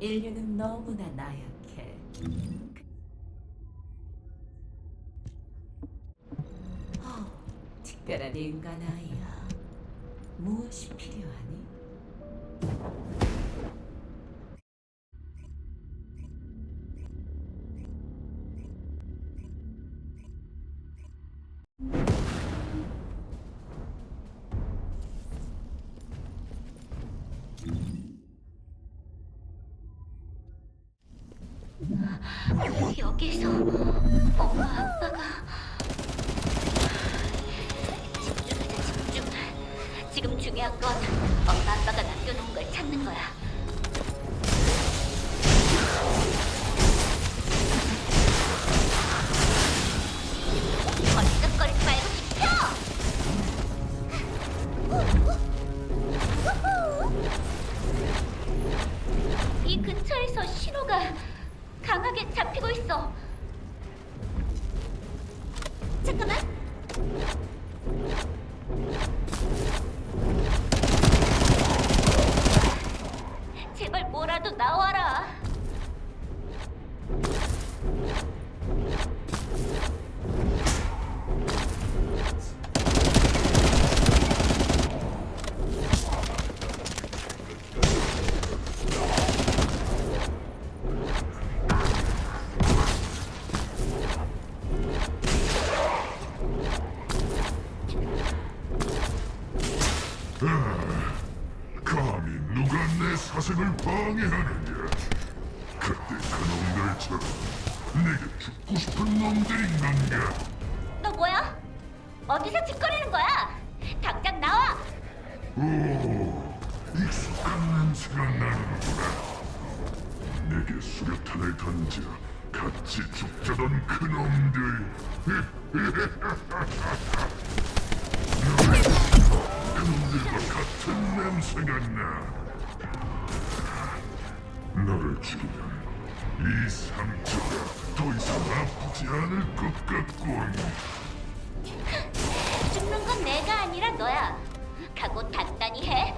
인류는 너무나 나약해. 어, 특별한 인간 아이야. 무엇이 필요하니? 여기서 엄마 아빠가 집중하자 집중 지금 중요한 건 엄마 아빠가 남겨놓은 걸 찾는 거야 사생을 방해하느냐? 그때 그놈들처럼 내게 죽고 싶은 놈들이 있는가? 너 뭐야? 어디서 짓거리는 거야? 당장 나와. 오, 익숙한 냄새가 나는구나. 내게 수류탄을 던져 같이 죽자던 그놈들. 그놈들과 같은 냄새가 나. 너를 죽이면 이 상처가 더 이상 아프지 않을 것 같군. 죽는 건 내가 아니라 너야. 각오 단단히 해.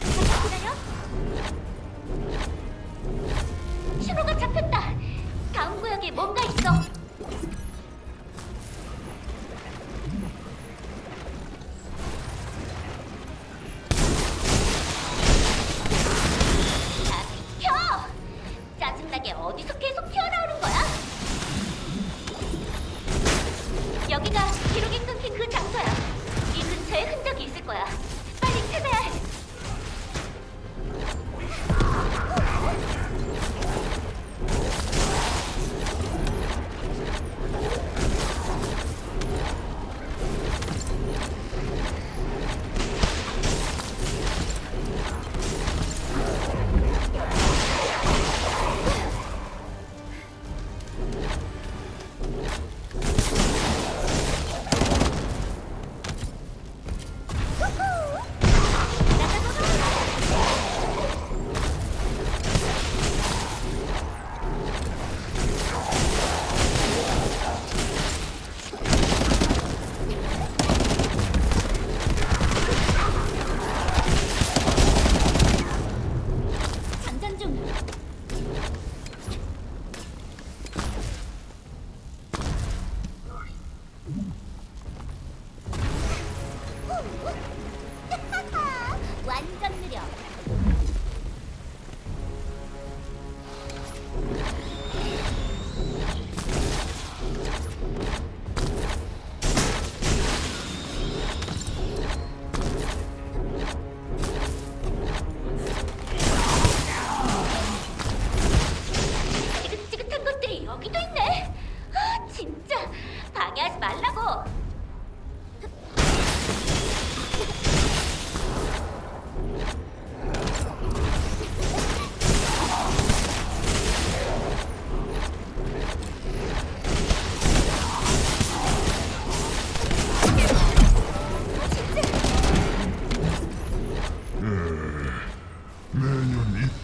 잠깐 기다려. 신호가 잡혔다. 다음 구역에 뭔가 있어. 완전 느려.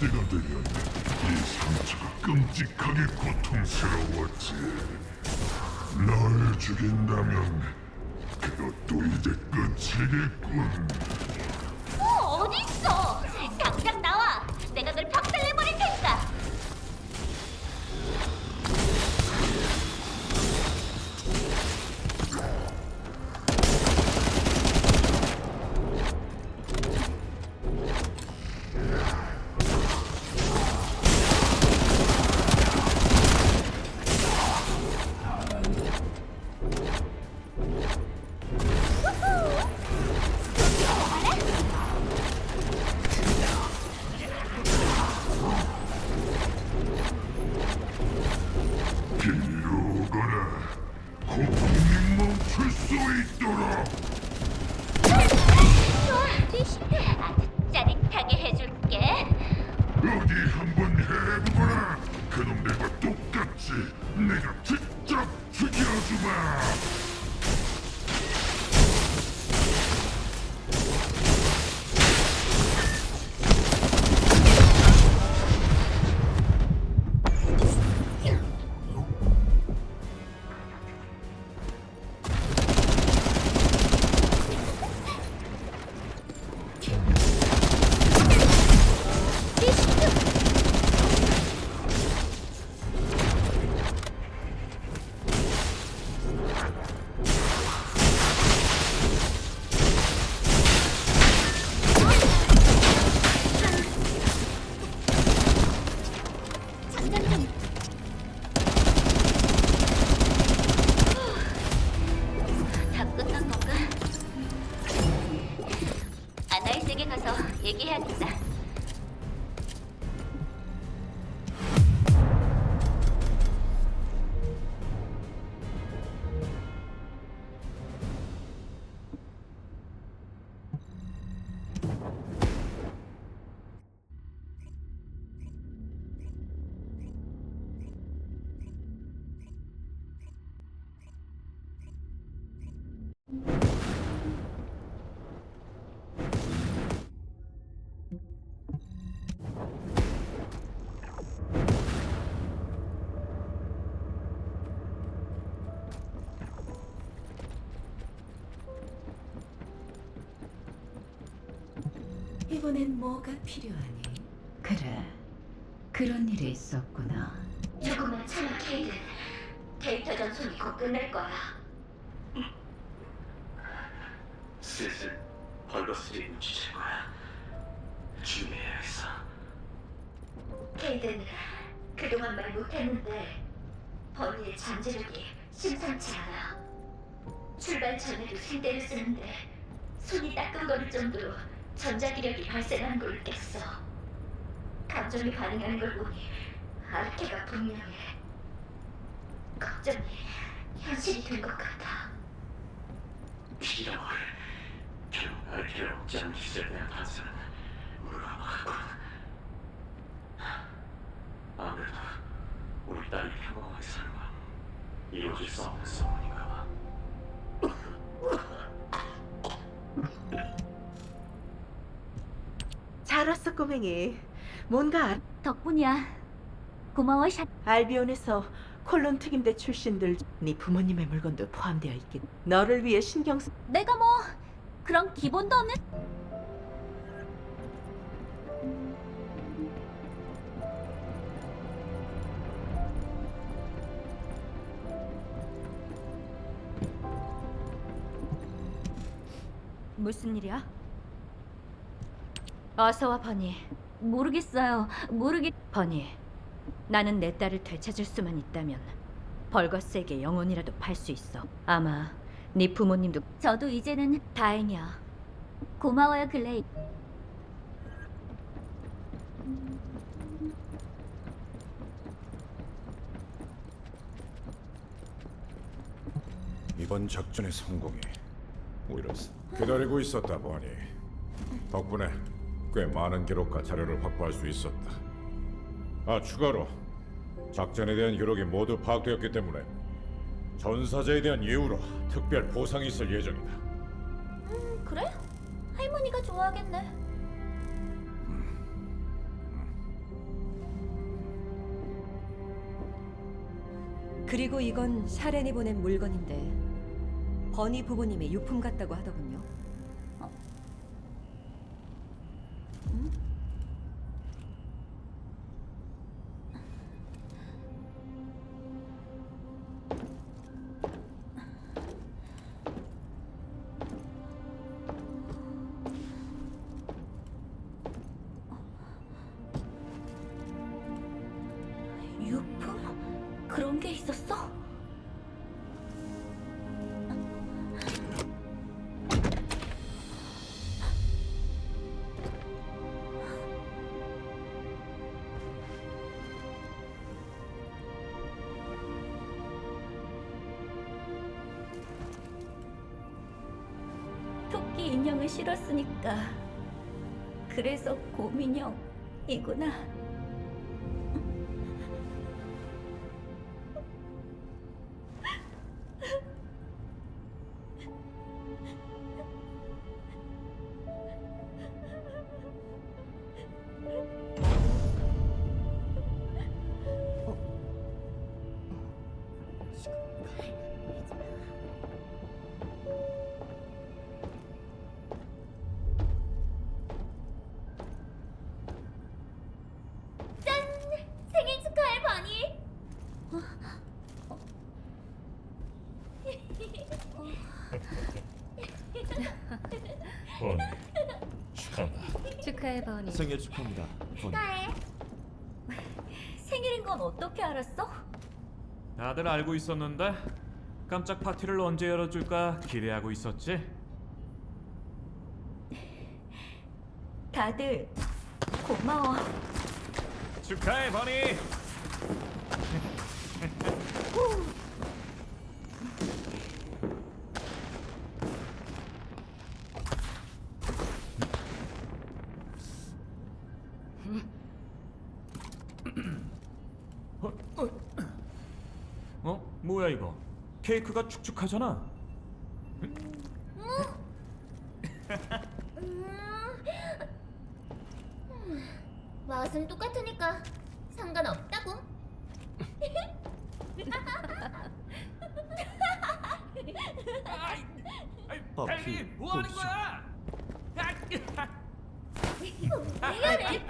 때가 되면 이 상처가 끔찍하게 고통스러웠지. 널 죽인다면 그것도 이제 끝이겠군. 이번엔 뭐가 필요하니? 그래, 그런 일이 있었구나. 조금만 참아, 케이든. 데이터 전송이 곧 끝날 거야. 슬슬 벌거스들이 눈치챌 거야. 준비해야겠어. 케이든, 그동안 말 못했는데 버니의 잠재력이 심상치 않아. 출발 전에도 신대를 쓰는데 손이 따끔거릴 정도로 전자기력이 발생한 걸 느꼈어. 감정이 반응하는 걸 보니 아르케가 분명해. 걱정이 현실이 된 것 같아. 피라뭘 결국 먹지 않은 기술에 대한 반사는 무감하군. 아무래도 우리 딸이 평범하게 건 이루어질 수 없는 소문인 꼬맹이 뭔가 알- 덕분이야. 고마워 샷. 알비온에서 콜론 특임대 출신들 네 부모님의 물건도 포함되어 있긴 너를 위해 신경 쓰 내가 뭐 그런 기본도 없는 무슨 일이야? 어서 와 버니. 모르겠어요. 모르겠. 버니, 나는 내 딸을 되찾을 수만 있다면 벌거스에게 영혼이라도 팔 수 있어. 아마 네 부모님도. 저도 이제는 다행이야. 고마워요, 글레이. 이번 작전의 성공이 오히려 기다리고 있었다 보니 덕분에 꽤 많은 기록과 자료를 확보할 수 있었다. 아 추가로 작전에 대한 기록이 모두 파악되었기 때문에 전사자에 대한 예우로 특별 보상이 있을 예정이다. 그래? 할머니가 좋아하겠네. 그리고 이건 샤렌이 보낸 물건인데 버니 부모님의 유품 같다고 하더군요. 인형을 실었으니까 그래서 곰인형이구나. 축하해 버니. 생일 축하합니다. 본. 축하해. 생일인 건 어떻게 알았어? 다들 알고 있었는데 깜짝 파티를 언제 열어줄까 기대하고 있었지. 다들 고마워. 축하해 버니. 어, 어, 어? 뭐야 이거? 케이크가 축축하잖아. 맛은 똑같으니까 상관없다고. 버피, 벨리, 뭐 하는. 거야? 내가 랩해.